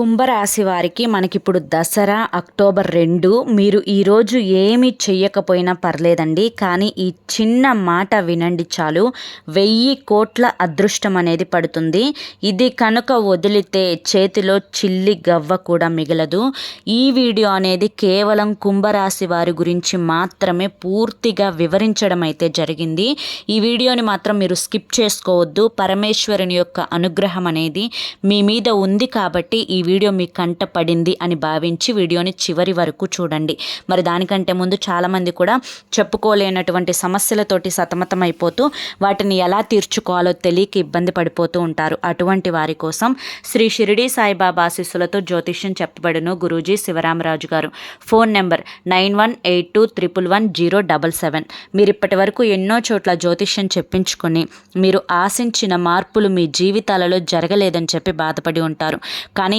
కుంభరాశి వారికి మనకిప్పుడు దసరా అక్టోబర్ రెండు మీరు ఈరోజు ఏమి చెయ్యకపోయినా పర్లేదండి. కానీ ఈ చిన్న మాట వినండి చాలు. వెయ్యి కోట్ల అదృష్టం అనేది పడుతుంది. ఇది కనుక వదిలితే చేతిలో చిల్లి గవ్వ కూడా మిగలదు. ఈ వీడియో అనేది కేవలం కుంభరాశి వారి గురించి మాత్రమే పూర్తిగా వివరించడం అయితే జరిగింది. ఈ వీడియోని మాత్రం మీరు స్కిప్ చేసుకోవద్దు. పరమేశ్వరుని యొక్క అనుగ్రహం అనేది మీ మీద ఉంది కాబట్టి ఈ వీడియో మీ కంట పడింది అని భావించి వీడియోని చివరి వరకు చూడండి. మరి దానికంటే ముందు చాలామంది కూడా చెప్పుకోలేనటువంటి సమస్యలతోటి సతమతమైపోతూ వాటిని ఎలా తీర్చుకోవాలో తెలియక ఇబ్బంది పడిపోతూ ఉంటారు. అటువంటి వారి కోసం శ్రీ షిరిడి సాయిబాబా ఆశీస్సులతో జ్యోతిష్యం చెప్పబడును Guruji Shivaramaraju garu. Phone number nine one eight two triple one zero double seven. మీరు ఇప్పటి వరకు ఎన్నో చోట్ల జ్యోతిష్యం చెప్పించుకొని మీరు ఆశించిన మార్పులు మీ జీవితాలలో జరగలేదని చెప్పి బాధపడి ఉంటారు. కానీ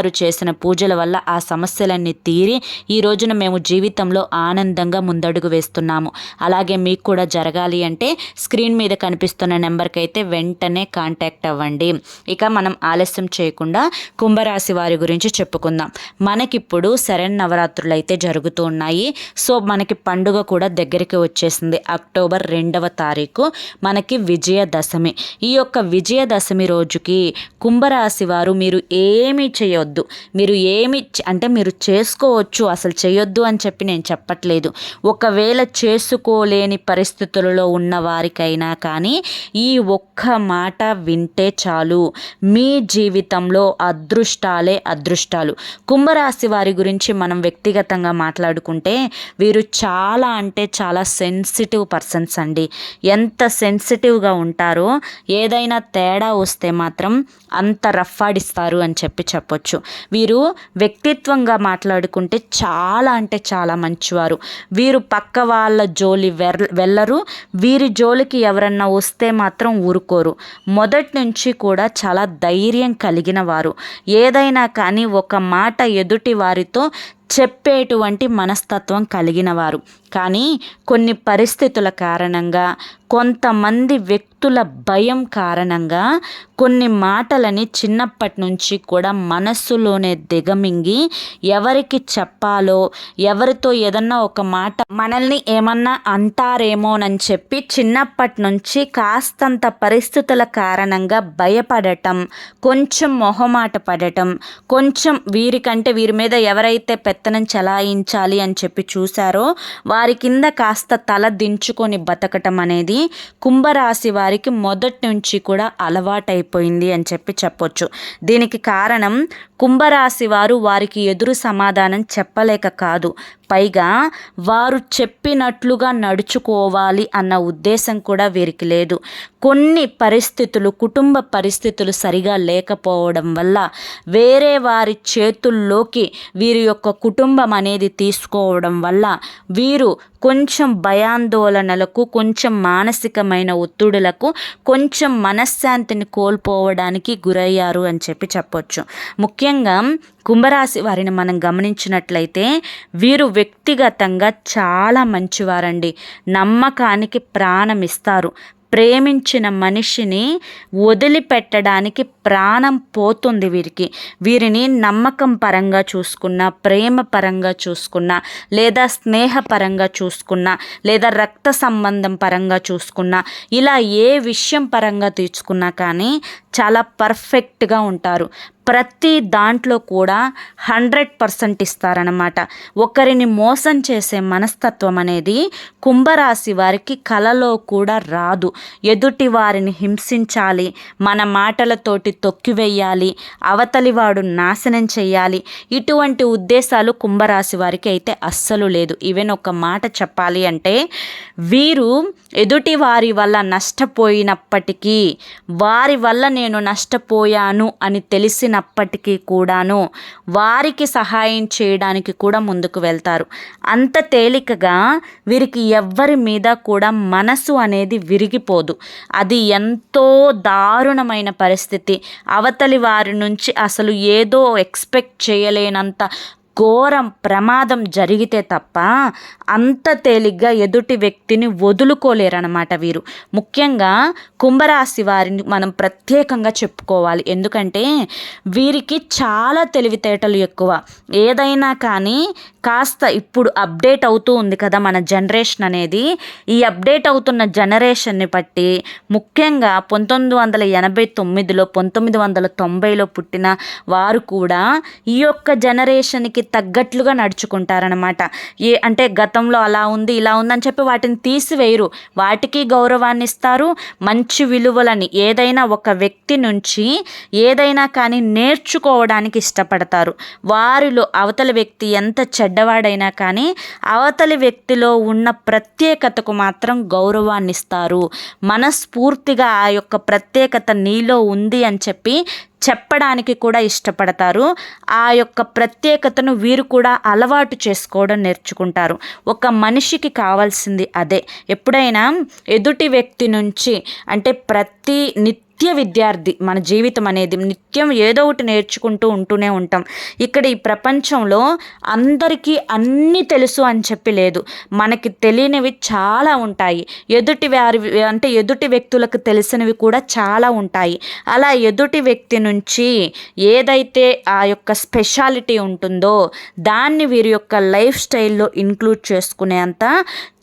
చేసిన పూజల వల్ల ఆ సమస్యలన్నీ తీరి ఈ రోజున మేము జీవితంలో ఆనందంగా ముందడుగు వేస్తున్నాము. అలాగే మీకు కూడా జరగాలి అంటే స్క్రీన్ మీద కనిపిస్తున్న నెంబర్కి అయితే వెంటనే కాంటాక్ట్ అవ్వండి. ఇక మనం ఆలస్యం చేయకుండా కుంభరాశి వారి గురించి చెప్పుకుందాం. మనకిప్పుడు శరణ్ నవరాత్రులు అయితే జరుగుతూ ఉన్నాయి. సో మనకి పండుగ కూడా దగ్గరికి వచ్చేసింది. అక్టోబర్ రెండవ తారీఖు మనకి విజయదశమి. ఈ యొక్క విజయదశమి రోజుకి కుంభరాశి వారు మీరు ఏమీ చేయొద్దు. మీరు ఏమి అంటే మీరు చేసుకోవచ్చు అసలు చేయొద్దు అని చెప్పి నేను చెప్పట్లేదు. ఒకవేళ చేసుకోలేని పరిస్థితులలో ఉన్న వారికైనా కానీ ఈ ఒక్క మాట వింటే చాలు. మీ జీవితంలో అదృష్టాలే అదృష్టాలు. కుంభరాశి వారి గురించి మనం వ్యక్తిగతంగా మాట్లాడుకుంటే వీరు చాలా అంటే చాలా సెన్సిటివ్ పర్సన్స్ అండి. ఎంత సెన్సిటివ్గా ఉంటారో ఏదైనా తేడా వస్తే మాత్రం అంత రఫాడిస్తారు అని చెప్పి చెప్పొచ్చు. వీరు వ్యక్తిత్వంగా మాట్లాడుకుంటే చాలా అంటే చాలా మంచివారు. వీరు పక్క వాళ్ళ జోలి వెళ్ళరు. వీరి జోలికి ఎవరన్నా వస్తే మాత్రం ఊరుకోరు. మొదటి నుంచి కూడా చాలా ధైర్యం కలిగిన వారు. ఏదైనా కానీ ఒక మాట ఎదుటి వారితో చెప్పేటువంటి మనస్తత్వం కలిగిన వారు. కానీ కొన్ని పరిస్థితుల కారణంగా కొంతమంది వ్యక్తుల భయం కారణంగా కొన్ని మాటలని చిన్నప్పటి నుంచి కూడా మనస్సులోనే దిగమింగి ఎవరికి చెప్పాలో ఎవరితో ఏదన్నా ఒక మాట మనల్ని ఏమన్నా అంటారేమోనని చెప్పి చిన్నప్పటి నుంచి కాస్తంత పరిస్థితుల కారణంగా భయపడటం కొంచెం మొహమాట పడటం కొంచెం వీరికంటే వీరి మీద ఎవరైతే పెద్ద పెత్తనం చలాయించాలి అని చెప్పి చూశారో వారి కింద కాస్త తల దించుకొని బతకటం అనేది కుంభరాశి వారికి మొదటి నుంచి కూడా అలవాటైపోయింది అని చెప్పి చెప్పొచ్చు. దీనికి కారణం కుంభరాశి వారు వారికి ఎదురు సమాధానం చెప్పలేక కాదు. పైగా వారు చెప్పినట్లుగా నడుచుకోవాలి అన్న ఉద్దేశం కూడా వీరికి లేదు. కొన్ని పరిస్థితులు కుటుంబ పరిస్థితులు సరిగా లేకపోవడం వల్ల వేరే వారి చేతుల్లోకి వీరి యొక్క కుటుంబం అనేది తీసుకోవడం వల్ల వీరు కొంచెం భయాందోళనలకు కొంచెం మానసికమైన ఒత్తిడులకు కొంచెం మనశ్శాంతిని కోల్పోవడానికి గురయ్యారు అని చెప్పి చెప్పొచ్చు. ముఖ్యంగా కుంభరాశి వారిని మనం గమనించినట్లయితే వీరు వ్యక్తిగతంగా చాలా మంచివారండి. నమ్మకానికి ప్రాణం ఇస్తారు ప్రేమించిన మనిషిని వదిలిపెట్టడానికి ప్రాణం పోతుంది వీరికి. వీరిని నమ్మకం పరంగా చూసుకున్న ప్రేమ పరంగా చూసుకున్న లేదా స్నేహపరంగా చూసుకున్న లేదా రక్త సంబంధం పరంగా చూసుకున్న ఇలా ఏ విషయం పరంగా తీర్చుకున్నా కానీ చాలా పర్ఫెక్ట్గా ఉంటారు. ప్రతి దాంట్లో కూడా హండ్రెడ్ పర్సెంట్ ఇస్తారనమాట ఒకరిని మోసం చేసే మనస్తత్వం అనేది కుంభరాశి వారికి కలలో కూడా రాదు. ఎదుటి వారిని హింసించాలి మన మాటలతోటి తొక్కివేయాలి అవతలివాడు నాశనం చేయాలి ఇటువంటి ఉద్దేశాలు కుంభరాశి వారికి అయితే అస్సలు లేదు. ఈవెన్ ఒక మాట చెప్పాలి అంటే వీరు ఎదుటి వారి వల్ల నష్టపోయినప్పటికీ వారి వల్ల నేను నష్టపోయాను అని తెలిసిన తెలిసినప్పటికీ కూడాను వారికి సహాయం చేయడానికి కూడా ముందుకు వెళ్తారు. అంత తేలికగా వీరికి ఎవ్వరి మీద కూడా మనసు అనేది విరిగిపోదు. అది ఎంతో దారుణమైన పరిస్థితి. అవతలి వారి నుంచి అసలు ఏదో ఎక్స్పెక్ట్ చేయలేనంత ఘోరం ప్రమాదం జరిగితే తప్ప అంత తేలిగ్గా ఎదుటి వ్యక్తిని వదులుకోలేరన్నమాట వీరు. ముఖ్యంగా కుంభరాశి వారిని మనం ప్రత్యేకంగా చెప్పుకోవాలి. ఎందుకంటే వీరికి చాలా తెలివితేటలు ఎక్కువ. ఏదైనా కానీ కాస్త ఇప్పుడు అప్డేట్ అవుతూ ఉంది కదా మన జనరేషన్ అనేది. ఈ అప్డేట్ అవుతున్న జనరేషన్ని బట్టి ముఖ్యంగా పంతొమ్మిది వందల ఎనభై తొమ్మిదిలో పంతొమ్మిది వందల తొంభైలో పుట్టిన వారు కూడా ఈ యొక్క జనరేషన్కి తగ్గట్లుగా నడుచుకుంటారనమాట ఏ అంటే గతంలో అలా ఉంది ఇలా ఉందని చెప్పి వాటిని తీసివేయరు. వాటికి గౌరవాన్ని ఇస్తారు మంచి విలువలని ఏదైనా ఒక వ్యక్తి నుంచి ఏదైనా కానీ నేర్చుకోవడానికి ఇష్టపడతారు. వారిలో అవతల వ్యక్తి ఎంత చెడ్డవాడైనా కానీ అవతలి వ్యక్తిలో ఉన్న ప్రత్యేకతకు మాత్రం గౌరవాన్ని ఇస్తారు మనస్ఫూర్తిగా ఆ యొక్క ప్రత్యేకత నీలో ఉంది అని చెప్పి చెప్పడానికి కూడా ఇష్టపడతారు. ఆ యొక్క ప్రత్యేకతను వీరు కూడా అలవాటు చేసుకోవడం నేర్చుకుంటారు. ఒక మనిషికి కావాల్సింది అదే. ఎప్పుడైనా ఎదుటి వ్యక్తి నుంచి అంటే ప్రతి నిత్య నిత్య విద్యార్థి మన జీవితం అనేది నిత్యం ఏదో ఒకటి నేర్చుకుంటూ ఉంటూనే ఉంటాం. ఇక్కడ ఈ ప్రపంచంలో అందరికీ అన్నీ తెలుసు అని చెప్పి లేదు. మనకి తెలియనివి చాలా ఉంటాయి. ఎదుటి వారి అంటే ఎదుటి వ్యక్తులకు తెలిసినవి కూడా చాలా ఉంటాయి. అలా ఎదుటి వ్యక్తి నుంచి ఏదైతే ఆ యొక్క స్పెషాలిటీ ఉంటుందో దాన్ని వీరి యొక్క లైఫ్ స్టైల్లో ఇంక్లూడ్ చేసుకునేంత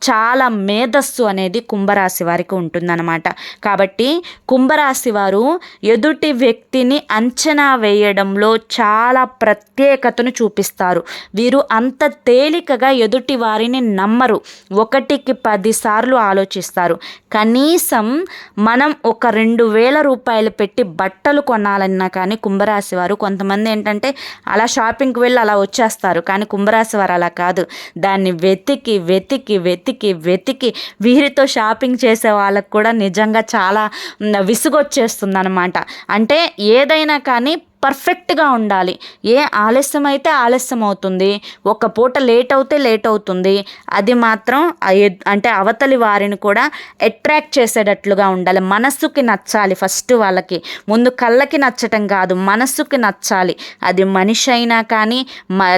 చాలా మేధస్సు అనేది కుంభరాశి వారికి ఉంటుందన్నమాట. కాబట్టి కుంభరాశి వారు ఎదుటి వ్యక్తిని అంచనా వేయడంలో చాలా ప్రత్యేకతను చూపిస్తారు. వీరు అంత తేలికగా ఎదుటి వారిని నమ్మరు. ఒకటికి పదిసార్లు ఆలోచిస్తారు. కనీసం మనం ఒక రెండు వేల రూపాయలు పెట్టి బట్టలు కొనాలన్నా కానీ కుంభరాశి వారు కొంతమంది ఏంటంటే అలా షాపింగ్కి వెళ్ళి అలా వచ్చేస్తారు. కానీ కుంభరాశి వారు అలా కాదు. దాన్ని వెతికి వెతికి వెతికి వెతికి వెతికి వీరితో షాపింగ్ చేసే వాళ్ళకు కూడా నిజంగా చాలా విసుగొచ్చేస్తుంది అనమాట అంటే ఏదైనా కానీ పర్ఫెక్ట్గా ఉండాలి. ఏ ఆలస్యం అయితే ఆలస్యం అవుతుంది ఒక పూట లేట్ అవుతే లేట్ అవుతుంది అది మాత్రం అంటే అవతలి వారిని కూడా అట్రాక్ట్ చేసేటట్లుగా ఉండాలి. మనస్సుకి నచ్చాలి ఫస్ట్ వాళ్ళకి. ముందు కళ్ళకి నచ్చటం కాదు మనస్సుకి నచ్చాలి. అది మనిషి అయినా కానీ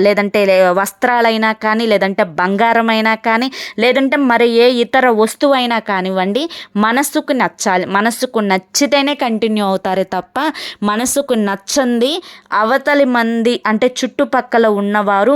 లేదంటే వస్త్రాలైనా కానీ లేదంటే బంగారమైనా కానీ లేదంటే మరి ఏ ఇతర వస్తువు అయినా కానివ్వండి మనస్సుకు నచ్చాలి. మనస్సుకు నచ్చితేనే కంటిన్యూ అవుతారే తప్ప మనసుకు నచ్చ ఉంది అవతలి మంది అంటే చుట్టుపక్కల ఉన్నవారు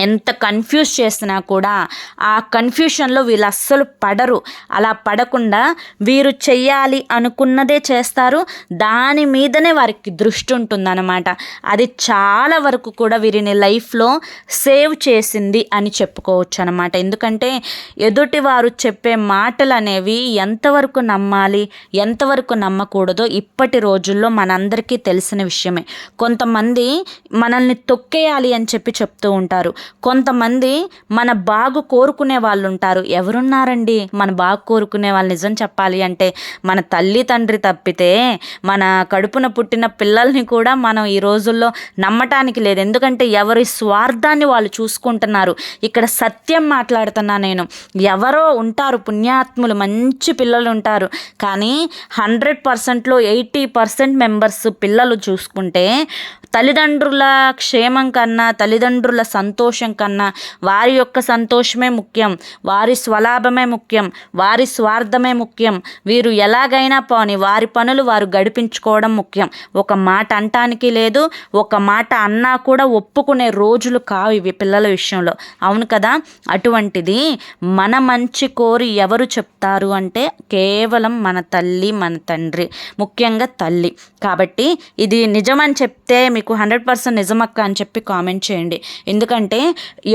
ఎంత కన్ఫ్యూజ్ చేసినా కూడా ఆ కన్ఫ్యూషన్లో వీళ్ళు అస్సలు పడరు. అలా పడకుండా వీరు చెయ్యాలి అనుకున్నదే చేస్తారు. దాని మీదనే వారికి దృష్టి ఉంటుందన్నమాట. అది చాలా వరకు కూడా వీరిని లైఫ్లో సేవ్ చేసింది అని చెప్పుకోవచ్చు అనమాట ఎందుకంటే ఎదుటి వారు చెప్పే మాటలు అనేవి ఎంతవరకు నమ్మాలి ఎంతవరకు నమ్మకూడదో ఇప్పటి రోజుల్లో మనందరికీ తెలిసిన విషయమే. కొంతమంది మనల్ని తొక్కేయాలి అని చెప్పి చెప్తూ ఉంటారు. కొంతమంది మన బాగు కోరుకునే వాళ్ళు ఉంటారు ఎవరున్నారండి? మన బాగు కోరుకునే వాళ్ళు నిజం చెప్పాలి అంటే మన తల్లి తండ్రి తప్పితే మన కడుపున పుట్టిన పిల్లల్ని కూడా మనం ఈ రోజుల్లో నమ్మటానికి లేదు. ఎందుకంటే ఎవరి స్వార్థాన్ని వాళ్ళు చూసుకుంటున్నారు. ఇక్కడ సత్యం మాట్లాడుతున్నా నేను. ఎవరో ఉంటారు పుణ్యాత్ములు మంచి పిల్లలు ఉంటారు. కానీ హండ్రెడ్ పర్సెంట్లో ఎయిటీ పర్సెంట్ మెంబర్స్ పిల్లలు చూసుకుంటే తల్లిదండ్రుల క్షేమం కన్నా తల్లిదండ్రుల సంతోషం కన్నా వారి యొక్క సంతోషమే ముఖ్యం వారి స్వలాభమే ముఖ్యం వారి స్వార్థమే ముఖ్యం. వీరు ఎలాగైనా పోని వారి పనులు వారు గడిపించుకోవడం ముఖ్యం. ఒక మాట అంటానికి లేదు ఒక మాట అన్నా కూడా ఒప్పుకునే రోజులు కావు ఇవి పిల్లల విషయంలో. అవును కదా? అటువంటిది మన మంచి కోరి ఎవరు చెప్తారు అంటే కేవలం మన తల్లి మన తండ్రి ముఖ్యంగా తల్లి. కాబట్టి ఇది నిజమని చెప్తే మీకు మీకు హండ్రెడ్ పర్సెంట్ నిజమక్క అని చెప్పి కామెంట్ చేయండి. ఎందుకంటే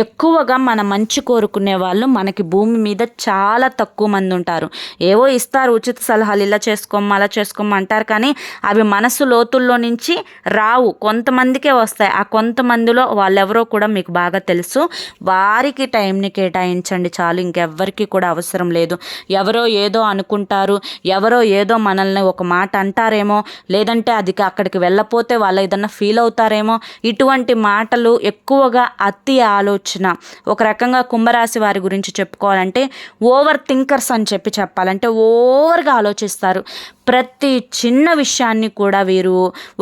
ఎక్కువగా మన మంచి కోరుకునే వాళ్ళు మనకి భూమి మీద చాలా తక్కువ మంది ఉంటారు. ఏవో ఇస్తారు ఉచిత సలహాలు ఇలా చేసుకోమ్మ అలా చేసుకోమ్మ అంటారు కానీ అవి మనసు లోతుల్లో నుంచి రావు. కొంతమందికే వస్తాయి. ఆ కొంతమందిలో వాళ్ళెవరో కూడా మీకు బాగా తెలుసు. వారికి టైంని కేటాయించండి చాలు. ఇంకెవ్వరికి కూడా అవసరం లేదు. ఎవరో ఏదో అనుకుంటారు ఎవరో ఏదో మనల్ని ఒక మాట అంటారేమో లేదంటే అది అక్కడికి వెళ్ళపోతే వాళ్ళు ఏదన్నా ఫీల్ అవుతారేమో ఇటువంటి మాటలు ఎక్కువగా అతి ఆలోచన. ఒక రకంగా కుంభరాశి వారి గురించి చెప్పుకోవాలంటే ఓవర్ థింకర్స్ అని చెప్పి చెప్పాలంటే ఓవర్గా ఆలోచిస్తారు. ప్రతి చిన్న విషయాన్ని కూడా వీరు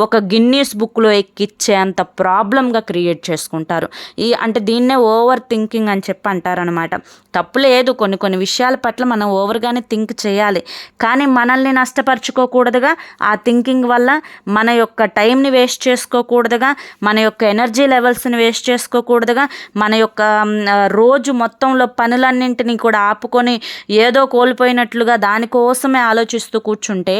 ఒక గిన్నీస్ బుక్లో ఎక్కిచ్చే అంత ప్రాబ్లంగా క్రియేట్ చేసుకుంటారు. ఈ అంటే దీన్నే ఓవర్ థింకింగ్ అని చెప్పి అంటారనమాట తప్పు లేదు కొన్ని కొన్ని విషయాల పట్ల మనం ఓవర్గానే థింక్ చేయాలి. కానీ మనల్ని నష్టపరచుకోకూడదుగా ఆ థింకింగ్ వల్ల మన యొక్క టైంని వేస్ట్ చేసుకోకూడదుగా మన యొక్క ఎనర్జీ లెవెల్స్ని వేస్ట్ చేసుకోకూడదుగా మన యొక్క రోజు మొత్తంలో పనులన్నింటినీ కూడా ఆపుకొని ఏదో కోల్పోయినట్లుగా దానికోసమే ఆలోచిస్తూ కూర్చుంటే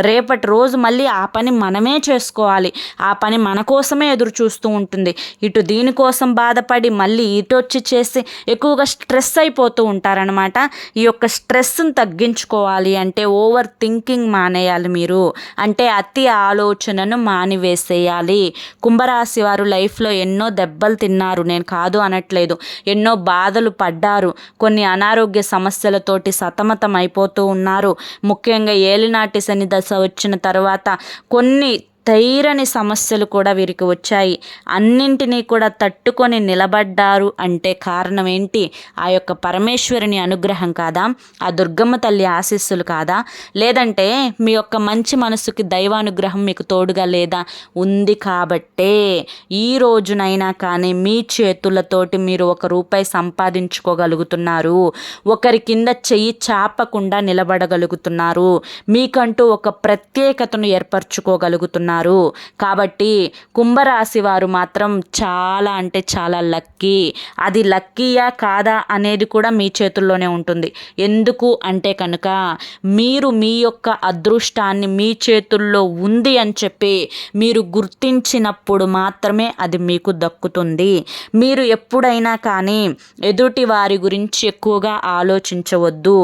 రేపటి రోజు మళ్ళీ ఆ పని మనమే చేసుకోవాలి. ఆ పని మన కోసమే ఎదురు చూస్తూ ఉంటుంది. ఇటు దీనికోసం బాధపడి మళ్ళీ ఇటు వచ్చి చేసి ఎక్కువగా స్ట్రెస్ అయిపోతూ ఉంటారనమాట ఈ యొక్క స్ట్రెస్ని తగ్గించుకోవాలి అంటే ఓవర్ థింకింగ్ మానేయాలి మీరు. అంటే అతి ఆలోచనను మానివేసేయాలి. కుంభరాశి వారు లైఫ్లో ఎన్నో దెబ్బలు తిన్నారు. నేను కాదు అనట్లేదు. ఎన్నో బాధలు పడ్డారు. కొన్ని అనారోగ్య సమస్యలతోటి సతమతం అయిపోతూ ఉన్నారు. ముఖ్యంగా ఏలినాటి శని దశ వచ్చిన తర్వాత కొన్ని తీరని సమస్యలు కూడా వీరికి వచ్చాయి. అన్నింటినీ కూడా తట్టుకొని నిలబడ్డారు అంటే కారణం ఏంటి? ఆ యొక్క పరమేశ్వరుని అనుగ్రహం కాదా? ఆ దుర్గమ్మ తల్లి ఆశీస్సులు కాదా? లేదంటే మీ యొక్క మంచి మనసుకి దైవానుగ్రహం మీకు తోడుగా లేదా? ఉంది కాబట్టే ఈ రోజునైనా కానీ మీ చేతులతోటి మీరు ఒక రూపాయి సంపాదించుకోగలుగుతున్నారు. ఒకరి కింద చెయ్యి చాపకుండా నిలబడగలుగుతున్నారు. మీకంటూ ఒక ప్రత్యేకతను ఏర్పరచుకోగలుగుతున్నారు. ఉన్నారు. కాబట్టి కుంభరాశి వారు మాత్రం చాలా అంటే చాలా లక్కీ. అది లక్కీయా కాదా అనేది కూడా మీ చేతుల్లోనే ఉంటుంది. ఎందుకు అంటే కనుక మీరు మీ యొక్క అదృష్టాన్ని మీ చేతుల్లో ఉంది అని చెప్పి మీరు గుర్తించినప్పుడు మాత్రమే అది మీకు దక్కుతుంది. మీరు ఎప్పుడైనా కానీ ఎదుటి వారి గురించి ఎక్కువగా ఆలోచించవద్దు.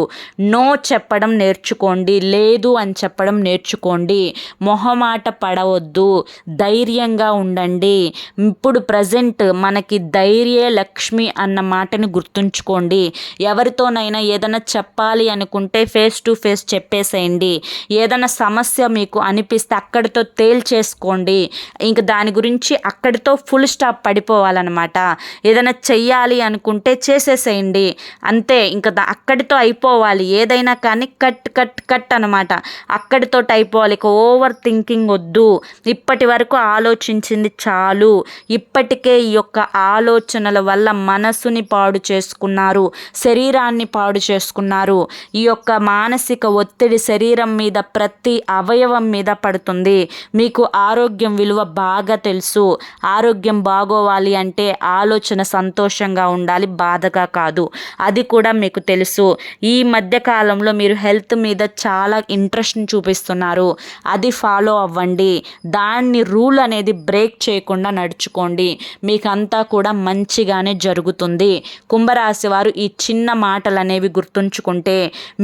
నో చెప్పడం నేర్చుకోండి లేదు అని చెప్పడం నేర్చుకోండి. మొహమాట పడ పడవద్దు. ధైర్యంగా ఉండండి. ఇప్పుడు ప్రజెంట్ మనకి ధైర్యే లక్ష్మి అన్న మాటని గుర్తుంచుకోండి. ఎవరితోనైనా ఏదైనా చెప్పాలి అనుకుంటే ఫేస్ టు ఫేస్ చెప్పేసేయండి. ఏదైనా సమస్య మీకు అనిపిస్తే అక్కడితో తేల్చేసుకోండి. ఇంక దాని గురించి అక్కడితో ఫుల్ స్టాప్ పడిపోవాలన్నమాట. ఏదైనా చెయ్యాలి అనుకుంటే చేసేసేయండి. అంతే ఇంకా అక్కడితో అయిపోవాలి. ఏదైనా కానీ కట్ కట్ కట్ అనమాట అక్కడితో అయిపోవాలి. ఇక ఓవర్ థింకింగ్ వద్దు. ఇప్పటి వరకు ఆలోచించింది చాలు. ఇప్పటికే ఈ యొక్క ఆలోచనల వల్ల మనసుని పాడు చేసుకున్నారు. శరీరాన్ని పాడు చేసుకున్నారు. ఈ యొక్క మానసిక ఒత్తిడి శరీరం మీద ప్రతి అవయవం మీద పడుతుంది. మీకు ఆరోగ్యం విలువ బాగా తెలుసు. ఆరోగ్యం బాగోవాలి అంటే ఆలోచన సంతోషంగా ఉండాలి బాధగా కాదు. అది కూడా మీకు తెలుసు. ఈ మధ్య కాలంలో మీరు హెల్త్ మీద చాలా ఇంట్రెస్ట్ని చూపిస్తున్నారు. అది ఫాలో అవ్వండి. దాన్ని రూల్ అనేది బ్రేక్ చేయకుండా నడుచుకోండి. మీకంతా కూడా మంచిగానే జరుగుతుంది. కుంభరాశి వారు ఈ చిన్న మాటలు అనేవి గుర్తుంచుకుంటే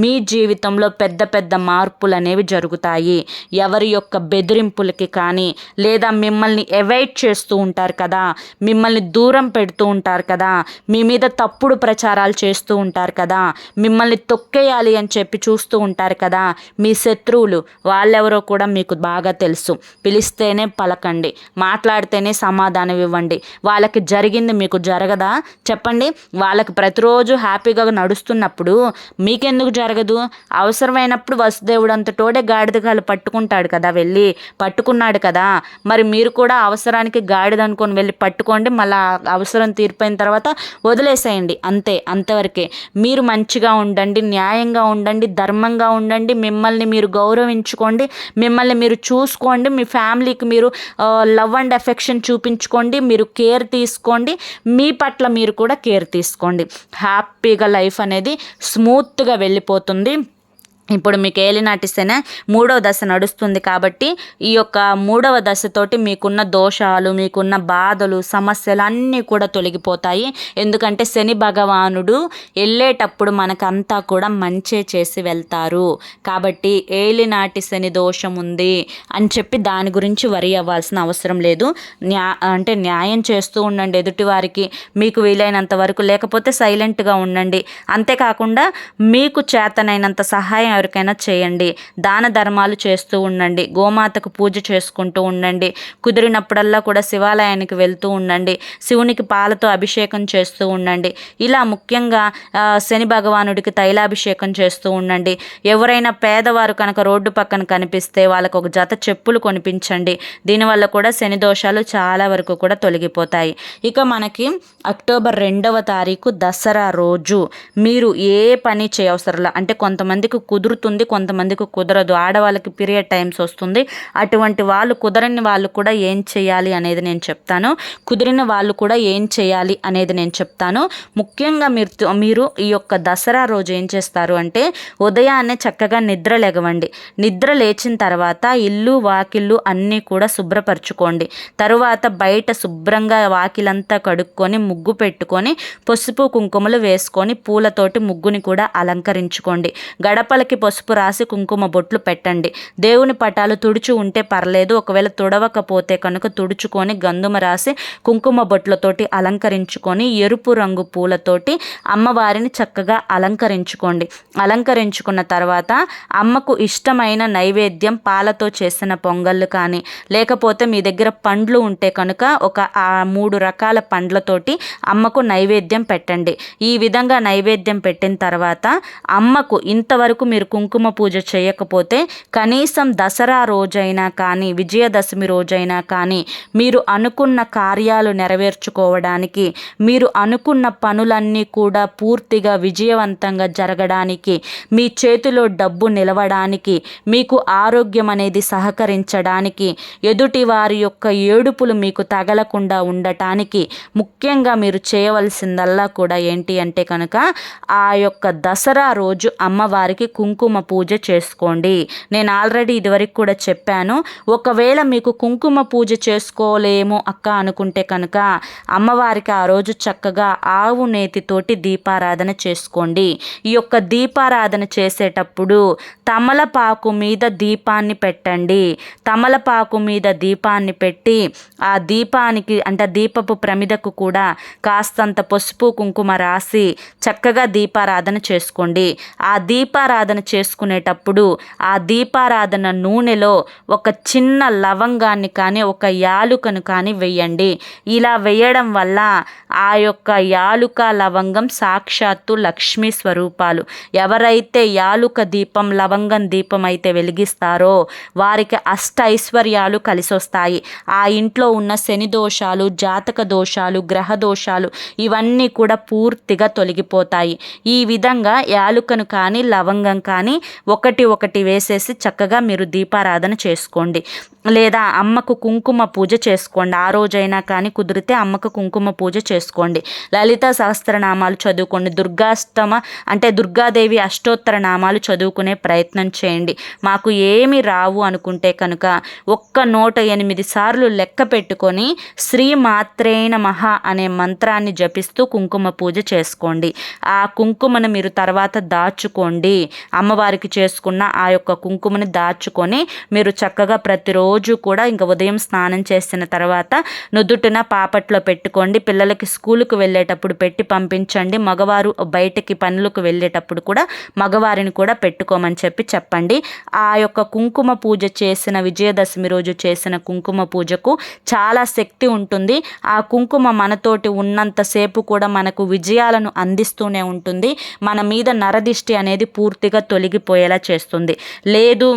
మీ జీవితంలో పెద్ద పెద్ద మార్పులు అనేవి జరుగుతాయి. ఎవరి యొక్క బెదిరింపులకి కానీ లేదా మిమ్మల్ని అవాయిడ్ చేస్తూ ఉంటారు కదా మిమ్మల్ని దూరం పెడుతూ ఉంటారు కదా మీ మీద తప్పుడు ప్రచారాలు చేస్తూ ఉంటారు కదా మిమ్మల్ని తొక్కేయాలి అని చెప్పి చూస్తూ ఉంటారు కదా మీ శత్రువులు వాళ్ళెవరో కూడా మీకు బాగా తెలుసు. పిలిస్తేనే పలకండి మాట్లాడితేనే సమాధానం ఇవ్వండి వాళ్ళకి జరిగింది మీకు జరగదా? చెప్పండి. వాళ్ళకి ప్రతిరోజు హ్యాపీగా నడుస్తున్నప్పుడు మీకెందుకు జరగదు? అవసరమైనప్పుడు వసుదేవుడు అంతటోడే గాడిదగాలు పట్టుకుంటాడు కదా వెళ్ళి పట్టుకున్నాడు కదా. మరి మీరు కూడా అవసరానికి గాడిద అనుకొని వెళ్ళి పట్టుకోండి. మళ్ళీ అవసరం తీరిపోయిన తర్వాత వదిలేసేయండి. అంతే అంతవరకే. మీరు మంచిగా ఉండండి న్యాయంగా ఉండండి ధర్మంగా ఉండండి. మిమ్మల్ని మీరు గౌరవించుకోండి మిమ్మల్ని మీరు చూసుకోండి. మీ ఫ్యామిలీకి మీరు లవ్ అండ్ ఎఫెక్షన్ చూపించుకోండి మీరు కేర్ తీసుకోండి మీ పట్ల మీరు కూడా కేర్ తీసుకోండి. హ్యాపీగా లైఫ్ అనేది స్మూత్గా వెళ్ళిపోతుంది. ఇప్పుడు మీకు ఏలినాటి శని మూడవ దశ నడుస్తుంది కాబట్టి ఈ యొక్క మూడవ దశతోటి మీకున్న దోషాలు మీకున్న బాధలు సమస్యలు అన్నీ కూడా తొలగిపోతాయి. ఎందుకంటే శని భగవానుడు వెళ్ళేటప్పుడు మనకంతా కూడా మంచే చేసి వెళ్తారు. కాబట్టి ఏలినాటి శని దోషం ఉంది అని చెప్పి దాని గురించి వరి అవ్వాల్సిన అవసరం లేదు. న్యా అంటే న్యాయం చేస్తూ ఉండండి ఎదుటివారికి మీకు వీలైనంత వరకు లేకపోతే సైలెంట్గా ఉండండి. అంతేకాకుండా మీకు చేతనైనంత సహాయం ఎవరికైనా చేయండి. దాన ధర్మాలు చేస్తూ ఉండండి. గోమాతకు పూజ చేసుకుంటూ ఉండండి. కుదిరినప్పుడల్లా కూడా శివాలయానికి వెళ్తూ ఉండండి. శివునికి పాలతో అభిషేకం చేస్తూ ఉండండి. ఇలా ముఖ్యంగా శని భగవానుడికి తైలాభిషేకం చేస్తూ ఉండండి. ఎవరైనా పేదవారు కనుక రోడ్డు పక్కన కనిపిస్తే వాళ్ళకు ఒక జత చెప్పులు కొనిపించండి. దీనివల్ల కూడా శని దోషాలు చాలా వరకు కూడా తొలగిపోతాయి. ఇక మనకి అక్టోబర్ రెండవ తారీఖు దసరా రోజు. మీరు ఏ పని చేయవసరంలా అంటే కొంతమందికి కుదురుతుంది కొంతమందికి కుదరదు. ఆడవాళ్ళకి పీరియడ్ టైమ్స్ వస్తుంది. అటువంటి వాళ్ళు కుదరని వాళ్ళు కూడా ఏం చేయాలి అనేది నేను చెప్తాను. కుదిరిన వాళ్ళు కూడా ఏం చేయాలి అనేది నేను చెప్తాను. ముఖ్యంగా మీరు మీరు ఈ యొక్క దసరా రోజు ఏం చేస్తారు అంటే ఉదయాన్నే చక్కగా నిద్ర లేగవండి. నిద్ర లేచిన తర్వాత ఇల్లు వాకిళ్ళు అన్నీ కూడా శుభ్రపరచుకోండి. తరువాత బయట శుభ్రంగా వాకిలంతా కడుక్కొని ముగ్గు పెట్టుకొని పసుపు కుంకుమలు వేసుకొని పూలతోటి ముగ్గుని కూడా అలంకరించుకోండి. గడపలకి పసుపు రాసి కుంకుమ బొట్లు పెట్టండి. దేవుని పటాలు తుడుచు ఉంటే పర్లేదు. ఒకవేళ తుడవకపోతే కనుక తుడుచుకొని గంధుమ రాసి కుంకుమ బొట్లతోటి అలంకరించుకొని ఎరుపు రంగు పూలతోటి అమ్మవారిని చక్కగా అలంకరించుకోండి. అలంకరించుకున్న తర్వాత అమ్మకు ఇష్టమైన నైవేద్యం పాలతో చేసిన పొంగళ్ళు కానీ లేకపోతే మీ దగ్గర పండ్లు ఉంటే కనుక ఒక ఆ మూడు రకాల పండ్లతోటి అమ్మకు నైవేద్యం పెట్టండి. ఈ విధంగా నైవేద్యం పెట్టిన తర్వాత అమ్మకు ఇంతవరకు మీరు కుంకుమ పూజ చేయకపోతే కనీసం దసరా రోజైనా కానీ విజయదశమి రోజైనా కానీ మీరు అనుకున్న కార్యాలు నెరవేర్చుకోవడానికి మీరు అనుకున్న పనులన్నీ కూడా పూర్తిగా విజయవంతంగా జరగడానికి మీ చేతిలో డబ్బు నిలవడానికి మీకు ఆరోగ్యం అనేది సహకరించడానికి ఎదుటి వారి యొక్క ఏడుపులు మీకు తగలకుండా ఉండటానికి ముఖ్యంగా మీరు చేయవలసిందల్లా కూడా ఏంటి అంటే కనుక ఆ యొక్క దసరా రోజు అమ్మవారికి కుంకుమ కుంకుమ పూజ చేసుకోండి. నేను ఆల్రెడీ ఇదివరకు కూడా చెప్పాను ఒకవేళ మీకు కుంకుమ పూజ చేసుకోలేము అక్క అనుకుంటే కనుక అమ్మవారికి ఆ రోజు చక్కగా ఆవు నేతితోటి దీపారాధన చేసుకోండి. ఈ యొక్క దీపారాధన చేసేటప్పుడు తమలపాకు మీద దీపాన్ని పెట్టండి. తమలపాకు మీద దీపాన్ని పెట్టి ఆ దీపానికి అంటే దీపపు ప్రమిదకు కూడా కాస్తంత పసుపు కుంకుమ రాసి చక్కగా దీపారాధన చేసుకోండి. ఆ దీపారాధన చేసుకునేటప్పుడు ఆ దీపారాధన నూనెలో ఒక చిన్న లవంగాన్ని కానీ ఒక యాలుకను కానీ వెయ్యండి ఇలా వేయడం వల్ల ఆ యొక్క యాలుక లవంగం సాక్షాత్తు లక్ష్మీ స్వరూపాలు. ఎవరైతే యాలుక దీపం లవంగం దీపం అయితే వెలిగిస్తారో వారికి అష్ట ఐశ్వర్యాలు కలిసి వస్తాయి ఆ ఇంట్లో ఉన్న శని దోషాలు జాతక దోషాలు గ్రహ దోషాలు ఇవన్నీ కూడా పూర్తిగా తొలగిపోతాయి. ఈ విధంగా యాలుకను కానీ లవంగం కానీ ఒకటి ఒకటి వేసేసి చక్కగా మీరు దీపారాధన చేసుకోండి. లేదా అమ్మకు కుంకుమ పూజ చేసుకోండి. ఆ రోజైనా కానీ కుదిరితే అమ్మకు కుంకుమ పూజ చేసుకోండి. లలిత సహస్రనామాలు చదువుకోండి. దుర్గాష్టమ అంటే దుర్గాదేవి అష్టోత్తర నామాలు చదువుకునే ప్రయత్నం చేయండి. మాకు ఏమి రావు అనుకుంటే కనుక ఒక్క నూట ఎనిమిది సార్లు లెక్క పెట్టుకొని శ్రీ మాత్రేణ మహా అనే మంత్రాన్ని జపిస్తూ కుంకుమ పూజ చేసుకోండి. ఆ కుంకుమను మీరు తర్వాత దాచుకోండి. అమ్మవారికి చేసుకున్న ఆ యొక్క కుంకుమని దాచుకొని మీరు చక్కగా ప్రతిరోజు కూడా ఇంకా ఉదయం స్నానం చేసిన తర్వాత నుదుటిన పాపట్లో పెట్టుకోండి. పిల్లలకి స్కూలుకు వెళ్ళేటప్పుడు పెట్టి పంపించండి. మగవారు బయటకి పనులకు వెళ్ళేటప్పుడు కూడా మగవారిని కూడా పెట్టుకోమని చెప్పి చెప్పండి. ఆ యొక్క కుంకుమ పూజ చేసిన విజయదశమి రోజు చేసిన కుంకుమ పూజకు చాలా శక్తి ఉంటుంది. ఆ కుంకుమ మనతోటి ఉన్నంతసేపు కూడా మనకు విజయాలను అందిస్తూనే ఉంటుంది. మన మీద నరదిష్టి అనేది పూర్తిగా తొలగిపోయేలా చేస్తుంది. లేదు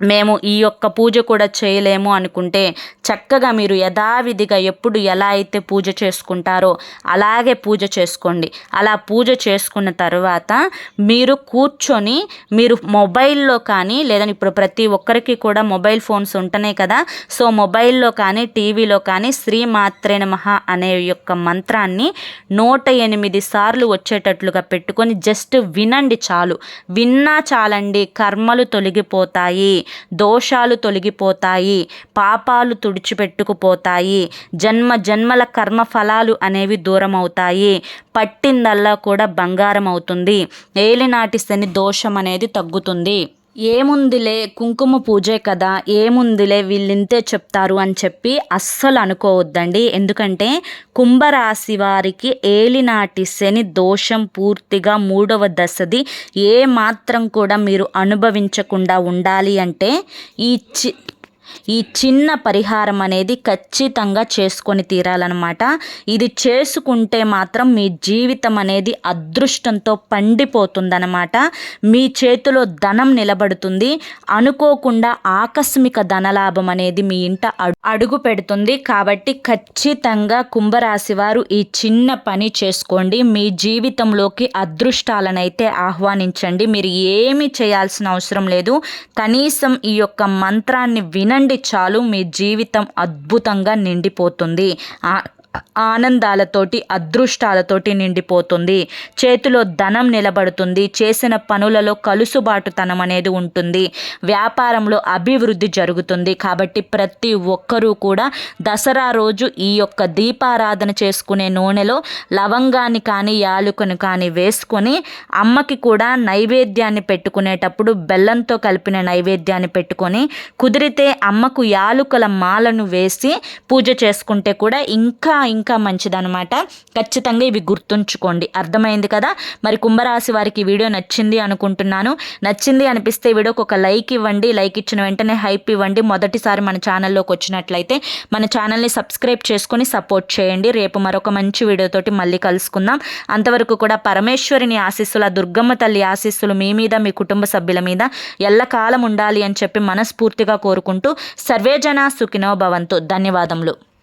మేము ఈ యొక్క పూజ కూడా చేయలేము అనుకుంటే చక్కగా మీరు యథావిధిగా ఎప్పుడు ఎలా అయితే పూజ చేసుకుంటారో అలాగే పూజ చేసుకోండి. అలా పూజ చేసుకున్న తర్వాత మీరు కూర్చొని మీరు మొబైల్లో కానీ లేదని ఇప్పుడు ప్రతి ఒక్కరికి కూడా మొబైల్ ఫోన్స్ ఉంటున్నాయి కదా సో మొబైల్లో కానీ టీవీలో కానీ శ్రీ మాత్రే నమః అనే యొక్క మంత్రాన్ని నూట ఎనిమిది సార్లు వచ్చేటట్లుగా పెట్టుకొని జస్ట్ వినండి చాలు. విన్నా చాలండి కర్మలు తొలగిపోతాయి. దోషాలు తొలగిపోతాయి పాపాలు తుడిచిపెట్టుకుపోతాయి జన్మ జన్మల కర్మ ఫలాలు అనేవి దూరం అవుతాయి పట్టిందల్లా కూడా బంగారం అవుతుంది ఏలినాటి శని దోషం అనేది తగ్గుతుంది. ఏముందిలే కుంకుమ పూజే కదా ఏముందిలే వీళ్ళింతే చెప్తారు అని చెప్పి అస్సలు అనుకోవద్దండి. ఎందుకంటే కుంభరాశి వారికి ఏలినాటి శని దోషం పూర్తిగా మూడవ దశది. ఏ మాత్రం కూడా మీరు అనుభవించకుండా ఉండాలి అంటే ఈ చి ఈ చిన్న పరిహారం అనేది ఖచ్చితంగా చేసుకొని తీరాలన్నమాట. ఇది చేసుకుంటే మాత్రం మీ జీవితం అనేది అదృష్టంతో పండిపోతుందన్నమాట. మీ చేతిలో ధనం నిలబడుతుంది. అనుకోకుండా ఆకస్మిక ధనలాభం అనేది మీ ఇంట అడుగు పెడుతుంది. కాబట్టి ఖచ్చితంగా కుంభరాశి వారు ఈ చిన్న పని చేసుకోండి. మీ జీవితంలోకి అదృష్టాలనైతే ఆహ్వానించండి. మీరు ఏమి చేయాల్సిన అవసరం లేదు. కనీసం ఈ యొక్క మంత్రాన్ని విన తినండి చాలు మీ జీవితం అద్భుతంగా నిండిపోతుంది. ఆనందాలతోటి అదృష్టాలతోటి నిండిపోతుంది. చేతిలో ధనం నిలబడుతుంది. చేసిన పనులలో కలుసుబాటుతనం అనేది ఉంటుంది. వ్యాపారంలో అభివృద్ధి జరుగుతుంది. కాబట్టి ప్రతి ఒక్కరూ కూడా దసరా రోజు ఈ యొక్క దీపారాధన చేసుకునే నూనెలో లవంగాన్ని కానీ యాలుకను కానీ వేసుకొని అమ్మకి కూడా నైవేద్యాన్ని పెట్టుకునేటప్పుడు బెల్లంతో కలిపిన నైవేద్యాన్ని పెట్టుకొని కుదిరితే అమ్మకు యాలుకల మాలను వేసి పూజ చేసుకుంటే కూడా ఇంకా ఇంకా మంచిదనమాట ఖచ్చితంగా ఇవి గుర్తుంచుకోండి. అర్థమైంది కదా? మరి కుంభరాశి వారికి వీడియో నచ్చింది అనుకుంటున్నాను. నచ్చింది అనిపిస్తే వీడియోకి ఒక లైక్ ఇవ్వండి. లైక్ ఇచ్చిన వెంటనే హైప్ ఇవ్వండి. మొదటిసారి మన ఛానల్లోకి వచ్చినట్లయితే మన ఛానల్ని సబ్స్క్రైబ్ చేసుకొని సపోర్ట్ చేయండి. రేపు మరొక మంచి వీడియోతోటి మళ్ళీ కలుసుకుందాం. అంతవరకు కూడా పరమేశ్వరిని ఆశీస్సుల దుర్గమ్మ తల్లి ఆశీస్సులు మీ మీద మీ కుటుంబ సభ్యుల మీద ఎల్లకాలం ఉండాలి అని చెప్పి మనస్ఫూర్తిగా కోరుకుంటూ సర్వేజన సుఖినో భవంతు. ధన్యవాదములు.